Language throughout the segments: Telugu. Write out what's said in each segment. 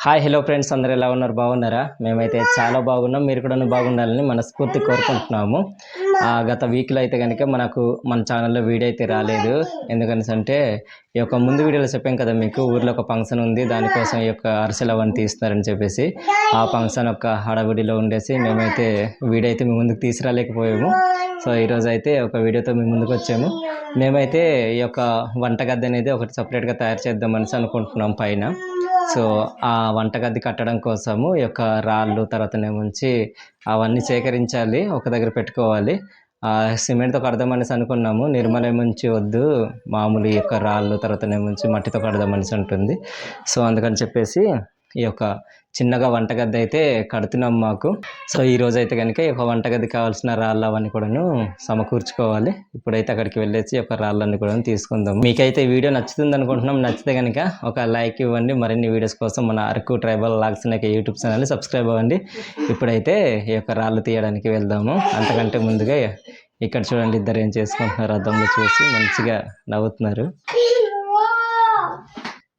హాయ్ హలో ఫ్రెండ్స్ అందరు ఎలా ఉన్నారు? బాగున్నారా? మేమైతే చాలా బాగున్నాం. మీరు కూడా బాగుండాలని మనస్ఫూర్తి కోరుకుంటున్నాము. ఆ, గత వీక్లో అయితే కనుక మనకు మన ఛానల్లో వీడియో అయితే రాలేదు. ఎందుకనేసి అంటే ఈ యొక్క ముందు వీడియోలో చెప్పాం కదా మీకు ఊర్లో ఒక ఫంక్షన్ ఉంది. దానికోసం ఈ యొక్క అరిసెలు అవన్నీ తీస్తున్నారని చెప్పేసి ఆ ఫంక్షన్ యొక్క హడావిడిలో ఉండేసి మేమైతే వీడియో అయితే మీ ముందుకు తీసుకురాలేకపోయాము. సో ఈరోజు అయితే ఒక వీడియోతో మీ ముందుకు వచ్చాము. మేమైతే ఈ యొక్క వంటగద్ద అనేది ఒకటి సపరేట్గా తయారు చేద్దామని అనుకుంటున్నాం పైన. సో ఆ వంటగది కట్టడం కోసము ఈ యొక్క రాళ్ళు తర్వాత ఉంచి అవన్నీ సేకరించాలి ఒక దగ్గర పెట్టుకోవాలి. సిమెంట్తో కడదామనేసి అనుకున్నాము. నిర్మల ఏముంచి వద్దు మామూలు ఈ యొక్క రాళ్ళు తర్వాత ఏముంచి మట్టితో కడదామనేసి ఉంటుంది. సో అందుకని చెప్పేసి ఈ యొక్క చిన్నగా వంటగది అయితే కడుతున్నాం మాకు. సో ఈ రోజు అయితే కనుక ఈ యొక్క వంటగది కావాల్సిన రాళ్ళు అవన్నీ కూడాను సమకూర్చుకోవాలి. ఇప్పుడైతే అక్కడికి వెళ్ళేసి ఒక రాళ్ళన్నీ కూడా తీసుకుందాం. మీకైతే వీడియో నచ్చుతుంది అనుకుంటున్నాం. నచ్చితే కనుక ఒక లైక్ ఇవ్వండి. మరిన్ని వీడియోస్ కోసం మన అరకు ట్రైబల్ లాగ్స్ అనే యూట్యూబ్ ఛానల్ సబ్స్క్రైబ్ అవ్వండి. ఇప్పుడైతే ఈ యొక్క రాళ్ళు తీయడానికి వెళ్దాము. అంతకంటే ముందుగా ఇక్కడ చూడండి ఇద్దరు ఏం చేసుకుంటున్నారు అద్దంలో చూసి మంచిగా నవ్వుతున్నారు.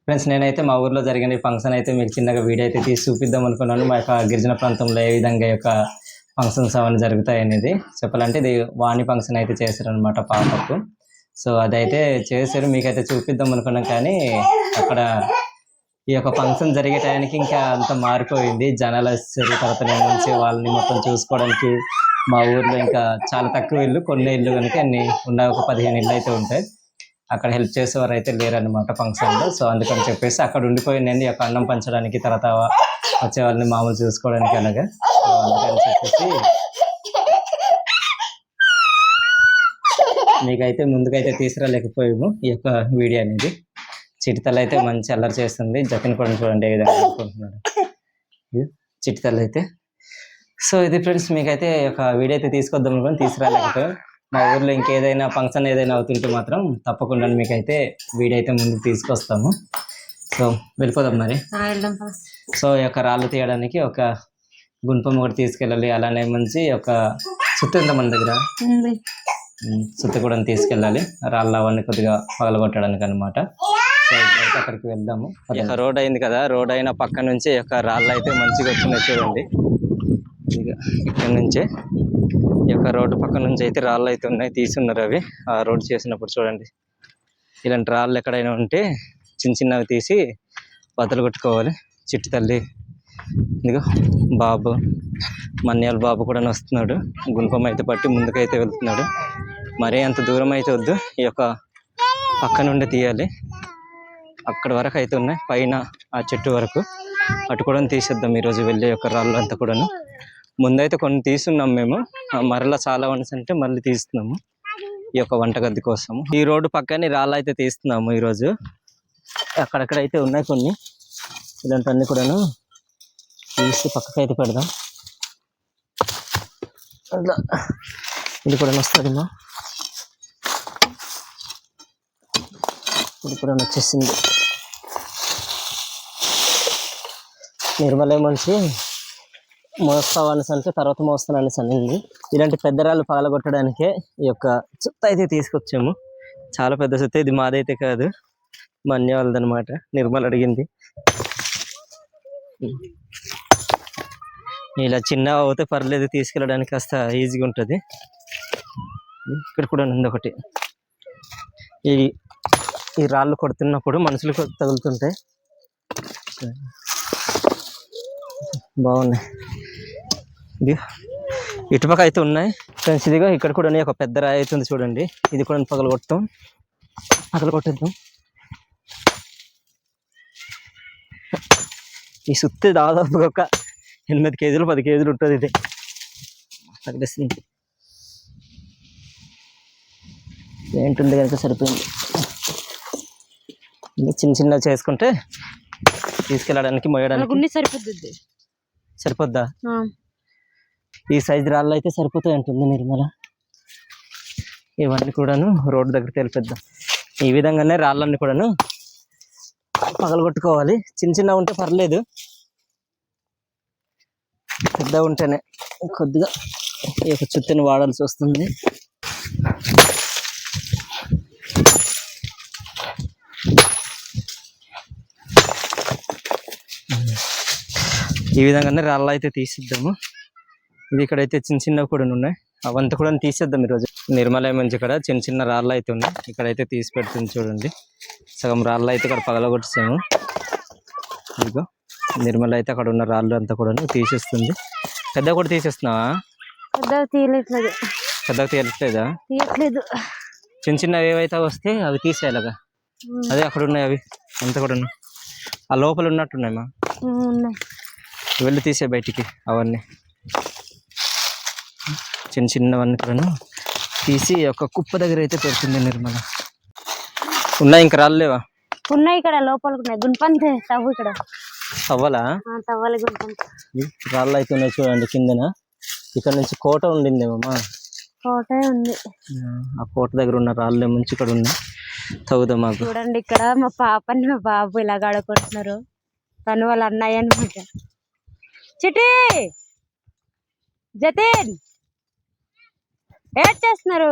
ఫ్రెండ్స్ నేనైతే మా ఊర్లో జరిగిన ఫంక్షన్ అయితే మీకు చిన్నగా వీడియో అయితే తీసి చూపిద్దాం అనుకున్నాను. మా యొక్క గిరిజన ప్రాంతంలో ఏ విధంగా యొక్క ఫంక్షన్స్ అవన్నీ జరుగుతాయి అనేది చెప్పాలంటే ఇది వాణి ఫంక్షన్ అయితే చేశారు అనమాట పాపకు. సో అదైతే చేశారు. మీకైతే చూపిద్దాం అనుకున్నాం కానీ అక్కడ ఈ యొక్క ఫంక్షన్ జరిగే టైంకి ఇంకా అంత మారిపోయింది. జనాలు వచ్చారు తర్వాత నేను నుంచి వాళ్ళని మొత్తం చూసుకోవడానికి మా ఊర్లో ఇంకా చాలా తక్కువ ఇల్లు కొన్ని ఇల్లు కనుక అన్ని ఉన్న ఒక పదిహేను ఇల్లు అయితే ఉంటాయి. అక్కడ హెల్ప్ చేసేవారు అయితే లేరనమాట ఫంక్షన్లో సో అందుకని చెప్పేసి అక్కడ ఉండిపోయి నేను యొక్క అన్నం పంచడానికి తర్వాత వచ్చే వాళ్ళని మామూలు చూసుకోవడానికి అలాగా సో అందుకని చెప్పేసి మీకైతే ముందుకైతే తీసుకురాలేకపోయాము ఈ యొక్క వీడియో అనేది. చిటితల అయితే మంచి అల్లరి చేస్తుంది. జతిన్ కూడా చూడండి ఏ విధంగా అనుకుంటున్నాడు. చిటితల అయితే. సో ఇది ఫ్రెండ్స్ మీకైతే ఒక వీడియో అయితే తీసుకొద్దాం అనుకుని తీసుకురాలేకపోయాం. మా ఊర్లో ఇంకేదైనా ఫంక్షన్ ఏదైనా అవుతుంటే మాత్రం తప్పకుండా మీకైతే వీడియో అయితే ముందుకు తీసుకొస్తాము. సో వెళ్ళిపోదాం మరి. వెళ్దాం సో ఈ యొక్క రాళ్ళు తీయడానికి ఒక గుణపం ఒకటి తీసుకెళ్ళాలి. అలానే మంచి ఒక సుత్తి ఉందా మన దగ్గర? సుత్తి కూడా తీసుకెళ్ళాలి. రాళ్ళు అవన్నీ కొద్దిగా పగలగొట్టడానికి అనమాట సో అక్కడికి వెళ్దాము. రోడ్ అయింది కదా. రోడ్ అయిన పక్క నుంచి ఈ యొక్క రాళ్ళు అయితే మంచిగా వచ్చినాయి చూడండి. ఇక ఇక్కడ నుంచే ఈ యొక్క రోడ్డు పక్క నుంచి అయితే రాళ్ళు అయితే ఉన్నాయి తీసున్నారు అవి. ఆ రోడ్డు చేసినప్పుడు చూడండి. ఇలాంటి రాళ్ళు ఎక్కడైనా ఉంటే చిన్న చిన్నవి తీసి బద్దలు కొట్టుకోవాలి. చిట్టి తల్లి ఇదిగో బాబు మన్యాల బాబు కూడా వస్తున్నాడు. గుణపం అయితే పట్టి ముందుకైతే వెళ్తున్నాడు. మరీ అంత దూరం అయితే వద్దు. ఈ యొక్క పక్క నుండి తీయాలి. అక్కడ వరకు అయితే ఉన్నాయి. పైన ఆ చెట్టు వరకు. అటు కూడా తీసేద్దాం. ఈరోజు వెళ్ళే యొక్క రాళ్ళు అంతా కూడాను. ముందైతే కొన్ని తీస్తున్నాం మేము. మరలా చాలా వన్స్ అంటే మళ్ళీ తీస్తున్నాము. ఈ యొక్క వంటగది కోసం ఈ రోడ్డు పక్కనే రాళ్ళు అయితే తీస్తున్నాము ఈరోజు. అక్కడక్కడ అయితే ఉన్నాయి కొన్ని. ఇలాంటివన్నీ కూడాను తీసి పక్కకి అయితే పెడదాం. అట్లా. ఇది కూడా వస్తుందమ్మా ఇది కూడా వచ్చేసింది. నిర్మలే మనిషి. మోస్తావు అనేసి అంటే తర్వాత మోస్తాను అనేసి అనింది ఇలాంటి పెద్ద రాళ్ళు పగలగొట్టడానికే ఈ యొక్క చుత్త అయితే తీసుకొచ్చాము. చాలా పెద్ద చుత్త ఇది మాదైతే కాదు. మన్య అన్య వాళ్ళదనమాట నిర్మల్ అడిగింది. ఇలా చిన్న అవుతే పర్లేదు తీసుకెళ్ళడానికి కాస్త ఈజీగా ఉంటుంది. ఇక్కడ కూడా ఉంది ఒకటి. ఈ ఈ రాళ్ళు కొడుతున్నప్పుడు మనుషులు తగులుతుంటాయి. బాగున్నాయి. ఇది. ఇటుపక్క అయితే ఉన్నాయి. ఫ్రెండ్స్ ఇదిగో ఇక్కడ కూడా ఒక పెద్ద రాయి అవుతుంది చూడండి. ఇది కూడా పగల కొడతాం. పగల కొట్టేద్దాం. ఈ సుత్తి దాదాపు ఒక ఎనిమిది కేజీలు పది కేజీలు ఉంటుంది ఇది. తగిలేస్తుంది ఏంటుంది కనుక సరిపోయింది. చిన్న చిన్న చేసుకుంటే తీసుకెళ్ళడానికి మోయడానికి సరిపోద్ది. సరిపోద్దా? ఈ సైజు రాళ్ళు అయితే సరిపోతాయి అంటుంది నిర్మల. ఇవన్నీ కూడాను రోడ్డు దగ్గర తెలిపిద్దాం ఈ విధంగానే రాళ్ళన్నీ కూడాను పగలగొట్టుకోవాలి. చిన్న చిన్న ఉంటే పర్లేదు. పెద్ద ఉంటేనే కొద్దిగా ఈ యొక్క చుట్టని వాడాల్సి వస్తుంది. ఈ విధంగానే రాళ్ళు అయితే తీసిద్దాము. ఇది ఇక్కడైతే చిన్న చిన్నవి కూడా ఉన్నాయి. అవంతా కూడా తీసేద్దాం ఈరోజు. నిర్మలయం నుంచి ఇక్కడ చిన్న చిన్న రాళ్ళు అయితే ఉన్నాయి. ఇక్కడైతే తీసి పెడుతుంది చూడండి. సగం రాళ్ళు అయితే ఇక్కడ పగలగొట్టేసాము. ఇదిగో నిర్మల అయితే అక్కడ ఉన్న రాళ్ళు అంతా కూడా తీసేస్తుంది. పెద్ద కూడా తీసేస్తున్నావా? పెద్ద తీయట్లేదు. పెద్దగా తీయట్లేదా? తీయట్లేదు. చిన్న చిన్నవి ఏవైతే వస్తే అవి తీసేయాలగా. అదే అక్కడ ఉన్నాయి అవి. అంతా కూడా ఉన్నాయి. ఆ లోపల ఉన్నట్టున్నాయి మా. ఉమ్, ఉన్నాయి. వెళ్ళి తీసే బయటికి అవన్నీ. చిన్న చిన్నవన్నీ కూడా తీసి ఒక కుప్ప దగ్గర అయితే పెడుతుంది నిర్మల. ఉన్నాయి ఇంకా రాలేవా? ఉన్నాయి ఇక్కడ ఉన్నాయి. గుంపంతే తవ్వు ఇక్కడ. అవ్వాలా ఆ, తవ్వాలి గుంపంత రాళ్ళు అయితే ఉన్నాయి చూడండి కిందన. ఇక్కడ నుంచి కోట ఉండిందేమమ్మా కోట ఉంది. ఆ కోట దగ్గర ఉన్న రాళ్ళు ముంచి ఇక్కడ ఉన్నాయి. తవ్వుదాం మాకు చూడండి ఇక్కడ మా పాపని మా బాబు ఇలాగ ఆడుకుంటున్నారు. తను వాళ్ళ అన్నయ్య అనమాట చిటి జతిన్! ఏడ్ చేస్తున్నారు?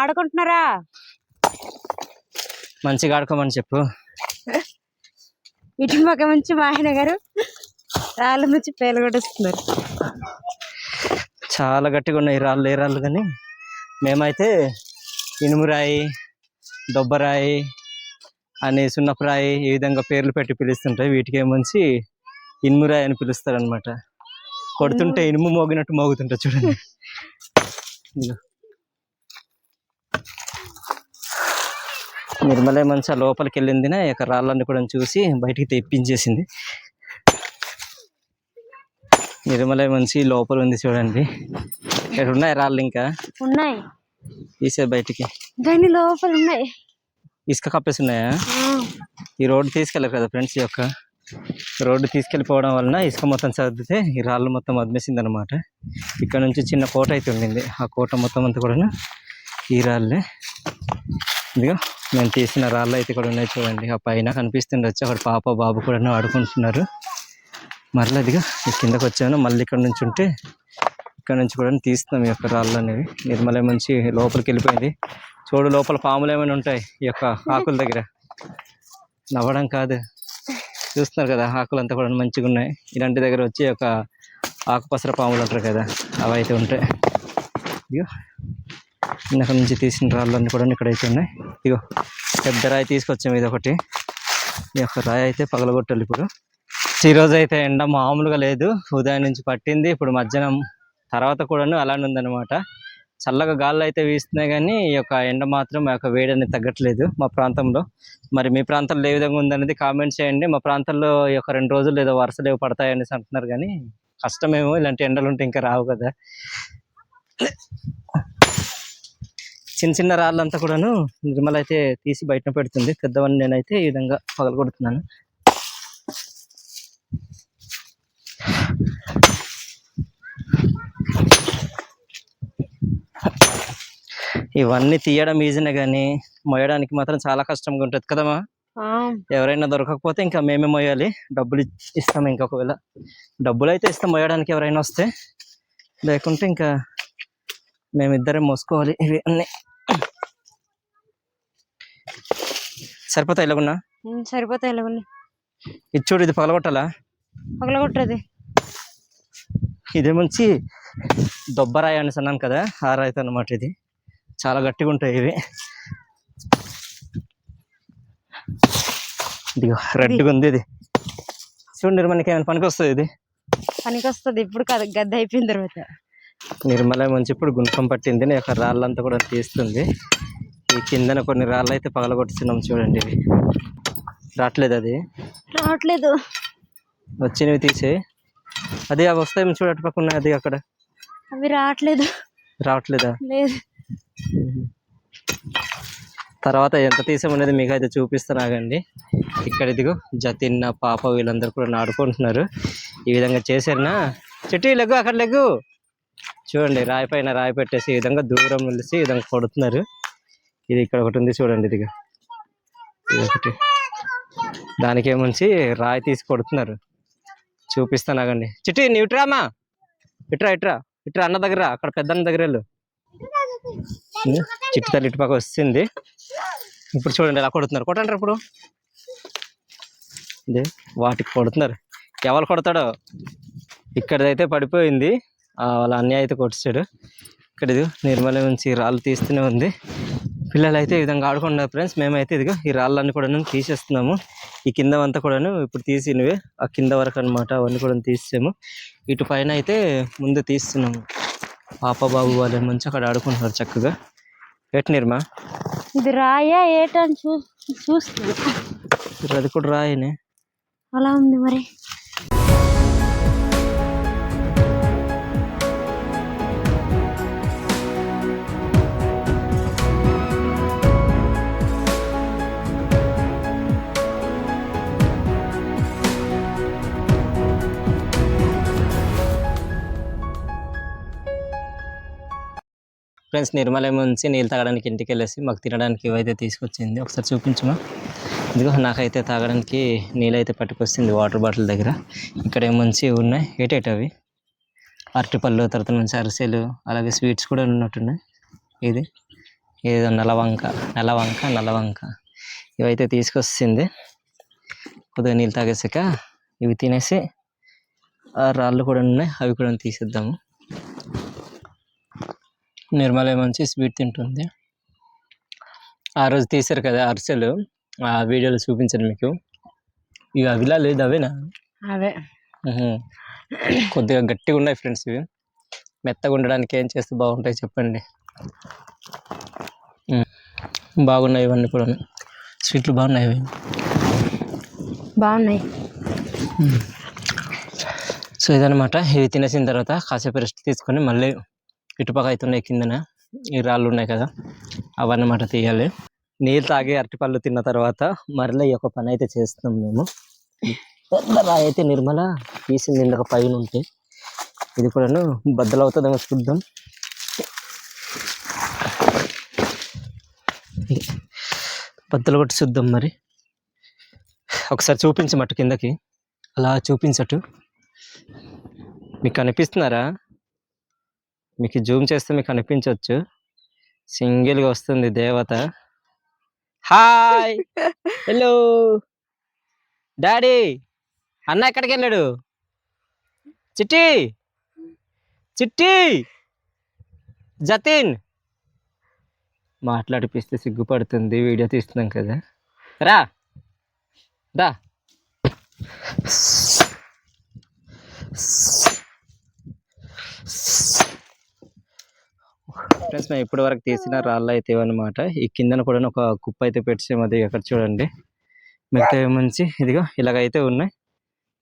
ఆడుకుంటున్నారా? మంచిగా ఆడుకోమని చెప్పు. ఇటు పక్క నుంచి మా ఆయన గారు రాళ్ళ నుంచి పేలు కొట్టేస్తున్నారు. చాలా గట్టిగా ఉన్నాయి రాళ్ళు ఏ రాళ్ళు కానీ. మేమైతే ఇనుమురాయి దొబ్బరాయి అని సున్నపురాయి ఈ విధంగా పేర్లు పెట్టి పిలుస్తుంటాయి వీటికి ఏమంచి ఇనుమురాయి అని పిలుస్తారు అనమాట కొడుతుంటే ఇనుము. మోగినట్టు మోగుతుంటాయి చూడండి. నిర్మలే మంచి లోపలికి వెళ్ళిందిన ఈ యొక్క రాళ్ళన్ని కూడా చూసి బయటికి తెప్పించేసింది. నిర్మలే మంచి లోపల ఉంది చూడండి. ఇక్కడ ఉన్నాయి రాళ్ళు ఇంకా? ఉన్నాయి. తీసే బయటికి. దాని లోపల ఉన్నాయి ఇసుక కప్పేసి ఉన్నాయా? ఈ రోడ్డు తీసుకెళ్ళారు కదా ఫ్రెండ్స్ యొక్క రోడ్డు తీసుకెళ్ళిపోవడం వలన ఇసుక మొత్తం సర్దితే ఈ రాళ్ళు మొత్తం అదిమేసింది అనమాట ఇక్కడ నుంచి చిన్న కోట అయితే ఉండింది. ఆ కోట మొత్తం అంతా కూడా ఈ రాళ్ళే. ఇదిగో నేను తీసిన రాళ్ళు అయితే ఇక్కడ ఉన్నాయి చూడండి. ఆ పైన కనిపిస్తుండొచ్చు. అక్కడ పాప బాబు కూడా ఆడుకుంటున్నారు. మరలా ఇదిగా కిందకు వచ్చాను. మళ్ళీ ఇక్కడ నుంచి ఉంటే ఇక్కడ నుంచి కూడా తీస్తున్నాం ఈ యొక్క రాళ్ళు అనేవి. నిర్మల నుంచి లోపలికి వెళ్ళిపోయింది. చూడు లోపల పాములు ఏమైనా ఉంటాయి ఈ యొక్క ఆకుల దగ్గర. నవ్వడం కాదు. చూస్తున్నారు కదా ఆకులు అంతా కూడా మంచిగా ఉన్నాయి. ఇలాంటి దగ్గర వచ్చి ఒక ఆకుపసర పాములు అంటారు కదా అవి అయితే ఉంటాయి ఇగో ఇందాక నుంచి తీసిన రాళ్ళన్నీ కూడా ఇక్కడైతే ఉన్నాయి. ఇగో పెద్ద రాయి తీసుకొచ్చాము ఇది ఒకటి. ఈ యొక్క రాయి అయితే పగలగొట్టాలి ఇప్పుడు. ఈరోజు అయితే ఎండ మామూలుగా లేదు ఉదయం నుంచి పట్టింది ఇప్పుడు మధ్యాహ్నం తర్వాత కూడాను అలానే ఉందన్నమాట. చల్లగా గాల్లో అయితే వీస్తున్నాయి కానీ ఈ యొక్క ఎండ మాత్రం ఆ యొక్క వేడి అనేది తగ్గట్లేదు మా ప్రాంతంలో. మరి మీ ప్రాంతంలో ఏ విధంగా ఉందనేది కామెంట్ చేయండి. మా ప్రాంతంలో ఈ యొక్క రెండు రోజులు ఏదో వరుసలు ఏవో పడతాయి అనేసి అంటున్నారు కానీ కష్టమేమో ఇలాంటి ఎండలు ఉంటే ఇంకా రావు కదా. చిన్న చిన్న రాళ్ళంతా కూడాను నిర్మల అయితే తీసి బయట పెడుతుంది. పెద్దవన్నీ నేనైతే ఈ విధంగా పగలగొడుతున్నాను. ఇవన్నీ తీయడం ఈజీనే కానీ మోయడానికి మాత్రం చాలా కష్టంగా ఉంటుంది కదమ్మా ఎవరైనా దొరకకపోతే ఇంకా మేమే మోయాలి. డబ్బులు ఇస్తాం ఇంకా ఒకవేళ. డబ్బులు అయితే ఇస్తాం మోయడానికి ఎవరైనా వస్తే. లేకుంటే ఇంకా మేమిద్దరం మోసుకోవాలి ఇవి అన్ని. సరిపోతాయి ఇలాగున్నా? సరిపోతాయి ఇది చూడు ఇది పగలగొట్టాలా? పగలగొట్టది ఇది మంచి దొబ్బరాయి అనేసి అన్నాను కదా ఆ రాయితో అన్నమాట ఇది. చాలా గట్టిగా ఉంటాయి ఇవి. ఇదిగో రెడ్గా ఉంది ఇది. చూడండి మనకి ఏమైనా పనికి వస్తుంది ఇది? పనికి వస్తుంది ఇప్పుడు కాదు గద్ద అయిపోయిన తర్వాత. నిర్మల మంచి ఇప్పుడు గుంటం పట్టింది నేను రాళ్ళంతా కూడా తీస్తుంది. ఈ కిందన కొన్ని రాళ్ళు అయితే పగలగొట్టుతున్నాం చూడండి ఇవి. రావట్లేదు అది? రావట్లేదు. వచ్చినవి తీసే అది అవి వస్తాయి చూడు అటు పక్క ఉన్నాయి అది అక్కడ. అవి రావట్లేదు. రావట్లేదా? లేదు. తర్వాత ఎంత తీసామనేది మీకు అయితే చూపిస్తాను ఆగండి. ఇక్కడ ఇదిగో జతిన్న పాప వీళ్ళందరూ కూడా ఆడుకుంటున్నారు ఈ విధంగా చేశారునా? చెట్టు లెగ్గు అక్కడ లెగ్గు. చూడండి రాయి పైన రాయి పెట్టేసి ఈ విధంగా దూరం నిలిచి ఈ విధంగా కొడుతున్నారు. ఇది ఇక్కడ ఒకటి ఉంది చూడండి ఇదిగా. ఇది ఒకటి. దానికి ఏముంచి రాయి తీసి కొడుతున్నారు. చూపిస్తాను ఆగండి చిట్టి నీవిట్రామా ఇట్రా ఇట్రా ఇట్రా అన్న దగ్గర అక్కడ పెద్దన్న దగ్గర వెళ్ళు. చిట్టి తల్లి ఇటుపక్క వస్తుంది. ఇప్పుడు చూడండి ఎలా కొడుతున్నారు. కొట్టండి ఇప్పుడు. ఇదే వాటికి కొడుతున్నారు. ఎవరు కొడతాడో? ఇక్కడైతే పడిపోయింది. వాళ్ళ అన్నయ్య అయితే కొట్టాడు ఇక్కడ ఇది నిర్మల నుంచి రాళ్ళు తీస్తూనే ఉంది. పిల్లలు అయితే ఈ విధంగా ఆడుకున్నారు ఫ్రెండ్స్ మేమైతే ఇదిగో ఈ రాళ్ళన్నీ కూడా తీసేస్తున్నాము. ఈ కింద అంతా కూడాను ఇప్పుడు తీసినవి. ఆ కింద వరకు అన్నమాట అవన్నీ కూడా తీసాము ఇటు పైన అయితే ముందు తీస్తున్నాము. పాప బాబు వాళ్ళు మంచి అక్కడ ఆడుకుంటున్నారు చక్కగా. ఎట్ నిర్మా? ఇది రాయా ఏటని చూ చూస్తుంది అది కూడా రాయనే. అలా ఉంది మరి. ఫ్రెండ్స్ నిర్మల నుంచి నీళ్ళు తాగడానికి ఇంటికి వెళ్ళేసి మాకు తినడానికి ఇవైతే తీసుకొచ్చింది. ఒకసారి చూపించమా? ఇదిగో నాకైతే తాగడానికి నీళ్ళు అయితే పట్టుకొచ్చింది వాటర్ బాటిల్ దగ్గర. ఇక్కడ ఏముంచి ఉన్నాయి. ఏటేటి అవి అరటిపళ్ళు తర్వాత నుంచి అరిసెలు అలాగే స్వీట్స్ కూడా ఉన్నట్టున్నాయి. ఇది ఏదో నలవంక నలవంక నలవంక ఇవైతే తీసుకొచ్చింది. కొద్దిగా నీళ్ళు తాగేసాక ఇవి తినేసి ఆ రాళ్ళు కూడా ఉన్నాయి. అవి కూడా తీసేద్దాము. నిర్మల మంచి స్వీట్ తింటుంది. ఆ రోజు తీశారు కదా అరిసెలు. ఆ వీడియోలో చూపించాను మీకు. ఇవి అవిలా లేదు అవేనా? అవే. కొద్దిగా గట్టిగా ఉన్నాయి ఫ్రెండ్స్ ఇవి. మెత్తగా ఉండడానికి ఏం చేస్తే బాగుంటాయి చెప్పండి. బాగున్నాయి ఇవన్నీ కూడా. స్వీట్లు బాగున్నాయి ఇవి బాగున్నాయి. సో ఇదనమాట ఇవి తినేసిన తర్వాత కాసేపు రెస్ట్ తీసుకొని మళ్ళీ ఇటుపక్క అవుతున్నాయి కిందన. ఈ రాళ్ళు ఉన్నాయి కదా. అవన్నమాట తీయాలి. నీళ్ళు తాగి అరటిపళ్ళు తిన్న తర్వాత మరలా ఈ యొక్క పని అయితే చేస్తున్నాం మేము. పెద్ద రాయి అయితే నిర్మల తీసింది ఇందాక పైన ఉంటే ఇది కూడాను బద్దలవుతుందేమో చూద్దాం. బద్దలు కొట్టి చూద్దాం మరి. ఒకసారి చూపించమట్టు కిందకి. అలా చూపించటు. మీకు కనిపిస్తున్నారా? మీకు జూమ్ చేస్తే మీకు అనిపించవచ్చు సింగిల్గా వస్తుంది దేవత. హాయ్! హలో! డాడీ! అన్న ఎక్కడికి వెళ్ళాడు? చిట్టి! చిట్టి! జతిన్! మాట్లాడిపిస్తే సిగ్గుపడుతుంది. వీడియో తీస్తున్నాం కదా. రా! రా ఫ్రెండ్స్ మేము ఇప్పటి వరకు తీసిన రాళ్ళు అయితే ఇవన్నమాట ఈ కిందన కూడా ఒక కుప్ప అయితే పెట్టాము అది ఎక్కడ చూడండి. మిగతా మంచి ఇదిగో ఇలాగైతే ఉన్నాయి.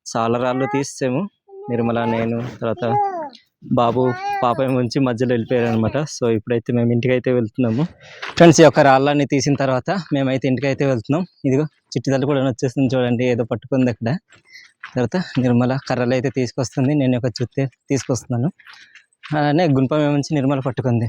చాలా రాళ్ళు తీసాము నిర్మల నేను తర్వాత బాబు పాప నుంచి మధ్యలో వెళ్ళిపోయారు అనమాట సో ఇప్పుడైతే మేము ఇంటికి అయితే వెళ్తున్నాము. ఫ్రెండ్స్ ఈ యొక్క రాళ్ళని తీసిన తర్వాత మేమైతే ఇంటికైతే వెళ్తున్నాం. ఇదిగో చిట్టిదలు కూడా వచ్చేస్తుంది చూడండి ఏదో పట్టుకుంది అక్కడ. తర్వాత నిర్మల కర్రలు అయితే తీసుకొస్తుంది. నేను ఒక చుట్టే తీసుకొస్తున్నాను. అలానే గుంపం ఏమంచి నిర్మల పట్టుకుంది.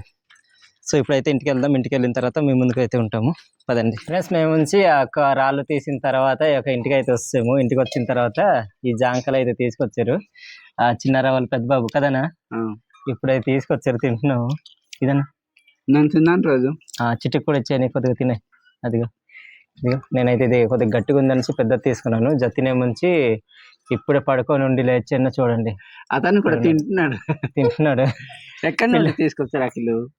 సో ఇప్పుడైతే ఇంటికి వెళ్దాం. ఇంటికి వెళ్ళిన తర్వాత మీ ముందుకు అయితే ఉంటాము. పదండి. ఫ్రెండ్స్ మేము ఉంచి ఆ యొక్క రాళ్ళు తీసిన తర్వాత ఈ యొక్క ఇంటికి అయితే వస్తాము. ఇంటికి వచ్చిన తర్వాత ఈ జాంకలు అయితే తీసుకొచ్చారు. ఆ చిన్నారా వాళ్ళు పెద్ద బాబు కదనా? ఇప్పుడైతే తీసుకొచ్చారు తింటున్నాము. ఇదన్నా? నేను తిన్నాను రోజు. ఆ చిట్టుకు కూడా ఇచ్చాను కొద్దిగా తినే. అదిగో. ఇదిగో నేనైతే ఇది కొద్దిగా గట్టిగా ఉందనేసి పెద్దది తీసుకున్నాను. జతినేముంచి ఇప్పుడే పడుకొని ఉండి లేచిన చూడండి. అతను కూడా తింటున్నాడు. తింటున్నాడు. ఎక్కడి నుండి తీసుకొచ్చారు అఖిలు?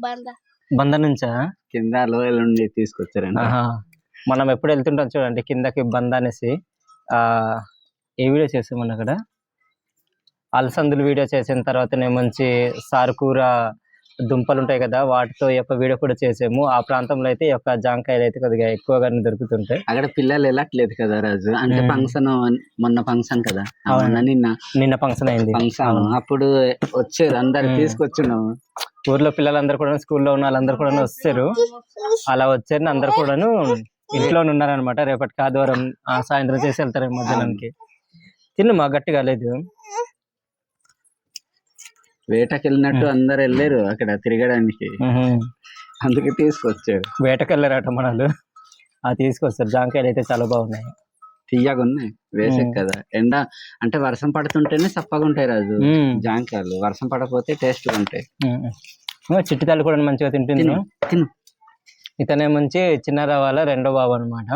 బంద. నుంచా? కింద లోయల నుండి తీసుకొచ్చారంట. ఆహా. మనం ఎప్పుడు వెళ్తుంటాం చూడండి కిందకి బంద అనేసి. ఆ ఏ వీడియో చేసామని అక్కడ? అలసందులు వీడియో చేసిన తర్వాత నేను మంచి సారుకూర దుంపలు ఉంటాయి కదా వాటితో యొక్క వీడియో కూడా చేసాము. ఆ ప్రాంతంలో అయితే యొక్క జాంకాయలు అయితే కొద్దిగా ఎక్కువగానే దొరుకుతుంటాయి. అక్కడ పిల్లలు వెళ్ళట్లేదు కదా రాజు? అంటే. ఫంక్షన్ మొన్న ఫంక్షన్ కదా? అవును. నిన్న? నిన్న ఫంక్షన్ అయింది. ఫంక్షన్. అప్పుడు వచ్చారు అందరు ఉమ్. తీసుకొచ్చున్నాము. ఊర్లో పిల్లలందరూ కూడా స్కూల్లో ఉన్న వాళ్ళందరూ కూడా వస్తారు. అలా వచ్చారు అందరు కూడాను ఇంట్లోనే ఉన్నారనమాట రేపటికి ఆదివారం ఆ సాయంత్రం చేసి వెళ్తారు మధ్యాహ్నానికి. తిన్ను మా గట్టిగా లేదు. వేటకి వెళ్ళినట్టు అందరు వెళ్ళారు అక్కడ తిరగడానికి. అందుకే తీసుకొచ్చారు. వేటకెళ్ళారట మనలు ఆ తీసుకొస్తారు. జాంకాయలు అయితే చాలా బాగున్నాయి. తీయగా ఉన్నాయి. వేసే. కదా. ఎండ అంటే వర్షం పడుతుంటేనే చప్పగా ఉంటాయి రాజు. జాంకాయలు. వర్షం పడకపోతే టేస్ట్ ఉంటాయి. ఉమ్. ఇంకా చిట్టి తల్లి కూడా మంచిగా తింటుంది తిను. తిను. ఇతనే మంచి చిన్న రవాల రెండో బాబు అనమాట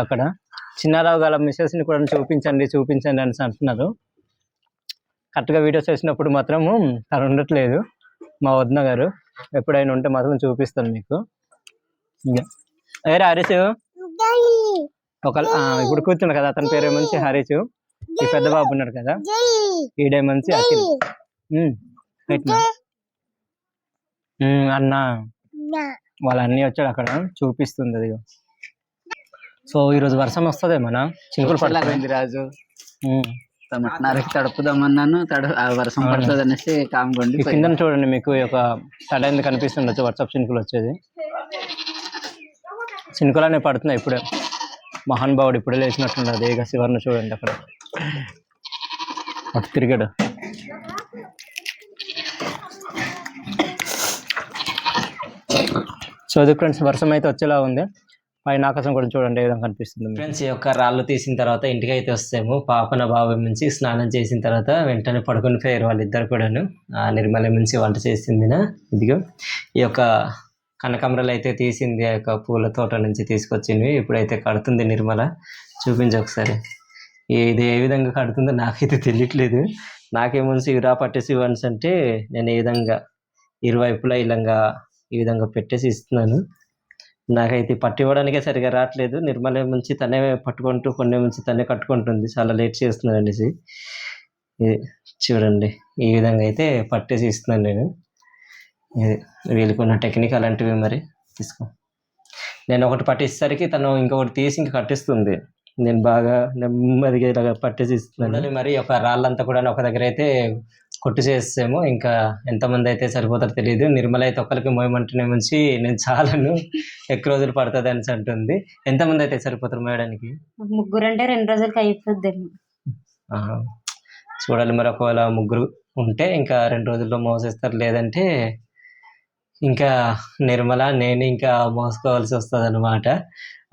అక్కడ. చిన్నారావు గల మిస్సెస్ని కూడా చూపించండి చూపించండి అని అంటున్నారు. కరెక్ట్గా వీడియోస్ చేసినప్పుడు మాత్రము తను ఉండట్లేదు మా వదిన గారు ఎప్పుడైనా ఉంటే మాత్రం చూపిస్తాను మీకు. వేరే హరీష్ ఒక ఇప్పుడు కూర్చున్నాడు కదా అతని పేరు మంచి హరీష్ ఈ పెద్ద బాబు ఉన్నాడు కదా. ఈడే మంచి అఖిల్. అన్న. వాళ్ళ అన్నీ వచ్చాడు అక్కడ చూపిస్తుంది అది సో ఈరోజు వర్షం వస్తుంది మన చినుకులు పడలేకపోయింది రాజు. టమాటనారకి తడుపుదామన్నాను తడు ఆ వర్షం పడుతుంది అనేసి కామ్గొండి కింద చూడండి మీకు యొక్క తడైంది కనిపిస్తుండొచ్చు వాట్సాప్ చినుకులు వచ్చేది. చినుకులు అనేవి పడుతున్నాయి ఇప్పుడే. మహానుభావుడు ఇప్పుడే లేచినట్టున్నారు ఇక శివర్ని చూడండి అక్కడ. అటు తిరిగాడు. సో ఫ్రెండ్స్ వర్షం అయితే వచ్చేలా ఉంది. పైన ఆకాశం కూడా చూడండి ఏ విధంగా కనిపిస్తుంది. ఫ్రెండ్స్ ఈ యొక్క రాళ్ళు తీసిన తర్వాత ఇంటికి అయితే వస్తాము. పాపన బాబు నుంచి స్నానం చేసిన తర్వాత వెంటనే పడుకొని పోయారు వాళ్ళిద్దరు కూడాను. ఆ నిర్మల నుంచి వంట చేసింది ఇదిగో. ఈ యొక్క కనకాంబరాలు అయితే తీసింది ఆ యొక్క పూల తోట నుంచి తీసుకొచ్చింది ఇప్పుడైతే కడుతుంది నిర్మల. చూపించి ఒకసారి. ఇది ఏ విధంగా కడుతుందో నాకైతే తెలియట్లేదు. నాకేమో ఇరా పట్టేసి ఇవ్వన్స్ అంటే నేను ఏ విధంగా ఇరువైపులా ఇలాగా ఈ విధంగా పెట్టేసి ఇస్తున్నాను. నాకైతే పట్టి ఇవ్వడానికే సరిగా రావట్లేదు. నిర్మలే నుంచి తనే పట్టుకుంటూ కొన్ని నుంచి తనే కట్టుకుంటుంది. చాలా లేట్ చేస్తున్నాను అనేసి. ఇది చూడండి. ఈ విధంగా అయితే పట్టేసి ఇస్తున్నాను నేను. ఇది వీళ్ళకున్న టెక్నిక్ అలాంటివి మరి తీసుకో. నేను ఒకటి పట్టేసరికి తను ఇంకొకటి తీసి ఇంకా కట్టిస్తుంది. నేను బాగా నెమ్మదిగా ఇలా పట్టేసి ఇస్తున్నాను. మరి ఒక రాళ్ళంతా కూడా ఒక దగ్గర అయితే కొట్టు చేసాము ఇంకా ఎంతమంది అయితే సరిపోతారో తెలియదు. నిర్మల అయితే ఒక్కరికి మోయమంటూనే ఉంచి నేను చాలను. ఎక్కువ రోజులు పడుతుంది అని అంటుంది. ఎంతమంది అయితే సరిపోతారు మోయడానికి? ముగ్గురు అంటే రెండు రోజులకి అయిపోద్ది. చూడాలి మరి ఒకవేళ ముగ్గురు ఉంటే ఇంకా రెండు రోజుల్లో మోసేస్తారు. లేదంటే ఇంకా నిర్మల నేను ఇంకా మోసుకోవాల్సి వస్తుంది అనమాట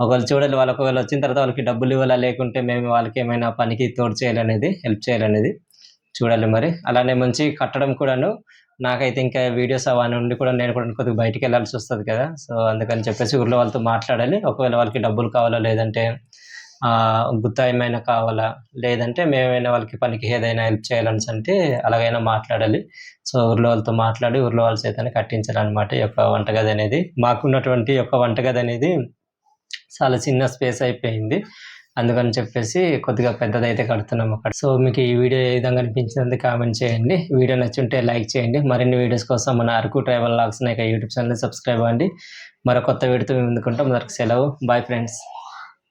ఒకవేళ చూడాలి వాళ్ళు ఒకవేళ వచ్చిన తర్వాత వాళ్ళకి డబ్బులు ఇవ్వాలా? లేకుంటే మేము వాళ్ళకి ఏమైనా పనికి తోడు చేయాలనేది హెల్ప్ చేయాలనేది. చూడాలి మరి. అలానే మంచి కట్టడం కూడాను నాకైతే ఇంకా వీడియోస్ అవన్నీ ఉండి కూడా నేను కూడా కొద్దిగా బయటికి వెళ్ళాల్సి వస్తుంది కదా. సో అందుకని చెప్పేసి ఊర్లో వాళ్ళతో మాట్లాడాలి. ఒకవేళ వాళ్ళకి డబ్బులు కావాలా లేదంటే ఆ, గుత్త ఏమైనా కావాలా లేదంటే మేమైనా వాళ్ళకి పనికి ఏదైనా హెల్ప్ చేయాలని అంటే అలాగైనా మాట్లాడాలి. సో ఊర్లో వాళ్ళతో మాట్లాడి ఊర్లో వాళ్ళ చేతనే కట్టించాలన్నమాట ఈ యొక్క వంటగది అనేది. మాకున్నటువంటి యొక్క వంటగది అనేది చాలా చిన్న స్పేస్ అయిపోయింది. అందుకని చెప్పేసి కొద్దిగా పెద్దదైతే కడుతున్నాం అక్కడ. సో మీకు ఈ వీడియో ఏ విధంగా అనిపించింది కామెంట్ చేయండి. వీడియో నచ్చుంటే లైక్ చేయండి. మరిన్ని వీడియోస్ కోసం మన Araku travel logs YouTube channel subscribe అవ్వండి. మరో కొత్త వీడియోతో మేము ముందుకుంటాం మరొక సెలవు. Bye friends.